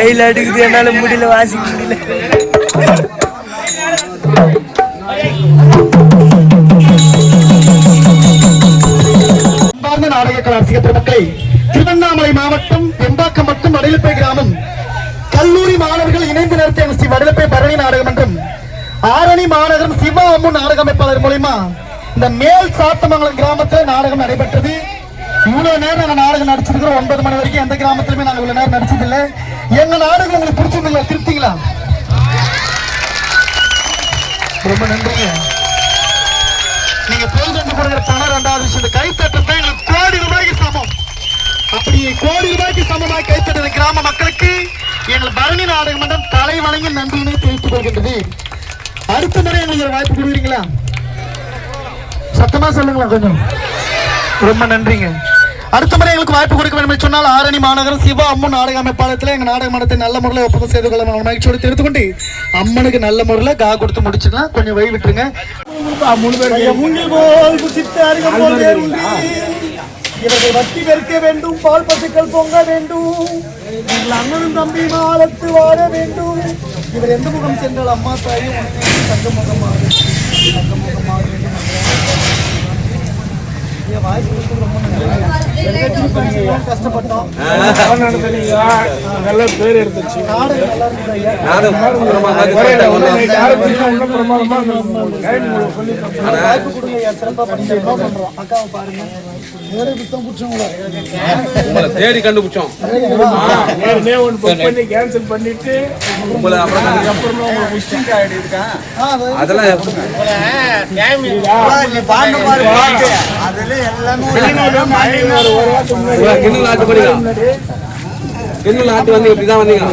வெயில் அடிக்குது என்னால முடியல வாசிக்க முடியல. நாடக ரசிக திருவண்ணாமலை மாவட்டம் வெம்பாக்கம் மற்றும் வடலப்பை கிராமம் கல்லூரி மாணவர்கள் இணைந்து நடத்திய ஸ்ரீ வடலப்பை பரணி நாடகம் என்றும் ஆரணி மாநகரம் சிவா அம்மு நாடக அமைப்பாளர் மூலியமா இந்த மேல் சாத்தமங்கலம் கிராமத்தில் நாடகம் நடைபெற்றது. இவ்வளவு நேரம் நாங்கள் நாடகம் நடிச்சிருக்கிறோம். ஒன்பது மணி வரைக்கும் எந்த கிராமத்திலுமே நாங்கள் இவ்வளவு நேரம் நடிச்சதில்லை. எங்க நாடகம் உங்களுக்கு பிடிச்சிருந்தீங்களா? திருப்திங்களா? ரொம்ப நன்றிங்க. நீங்க பொதுக்கண்டு கொடுக்குற பணம் ரெண்டாவது விஷயம் இந்த கைத்தட்டம் தான் எங்களுக்கு கோடி ரூபாய்க்கு சமம். அப்படி கோடி ரூபாய்க்கு சமமாக கைத்தட்ட கிராம மக்களுக்கு எங்கள் பரணி நாடக மன்றம் தலை வணங்கி நன்றியினை தெரிவித்துக் கொள்கின்றது. அடுத்த முறை எங்களுக்கு ஒரு வாய்ப்பு கொடுக்குறீங்களா சத்தமா சொல்லுங்களா கொஞ்சம். ரொம்ப நன்றிங்க. அடுத்த முறை எங்களுக்கு வாய்ப்பு கொடுக்க வேண்டும் என்று சொன்னால் ஆரணி மாநகரம் சிவா அம்மன் நாடக அமைப்பாளத்தில் எங்க நாடக மன்றத்தை நல்ல முறையில் ஒப்பந்தம் செய்து கொள்ள மகிழ்ச்சியோடு தெரிந்து கொண்டு அம்மனுக்கு நல்ல முறையில் கா கொடுத்து முடிச்சுக்கலாம் கொஞ்சம் வழி விட்டுருங்க. இவர்கள் வட்டி வெறுக்க வேண்டும் பால் பசுக்கள் பொங்க வேண்டும். எங்கள் அண்ணனும் தம்பி மாலத்து வாழ வேண்டும். இவர் எந்த முகம் சென்றால் அம்மா தாயும் தங்க முகமாக தங்க முகமாக வேற புத்தம் பிடிச்சவங்கள? உங்களை தேடி கண்டுபிடிச்சோம். ஏற்கனவே ஒன்று புக் பண்ணி கேன்சல் பண்ணிட்டு அதெல்லாம் கிண்ணல் நாட்டு பண்ணீங்க கிண்ணல் நாட்டு வந்து இப்படிதான் வந்தீங்க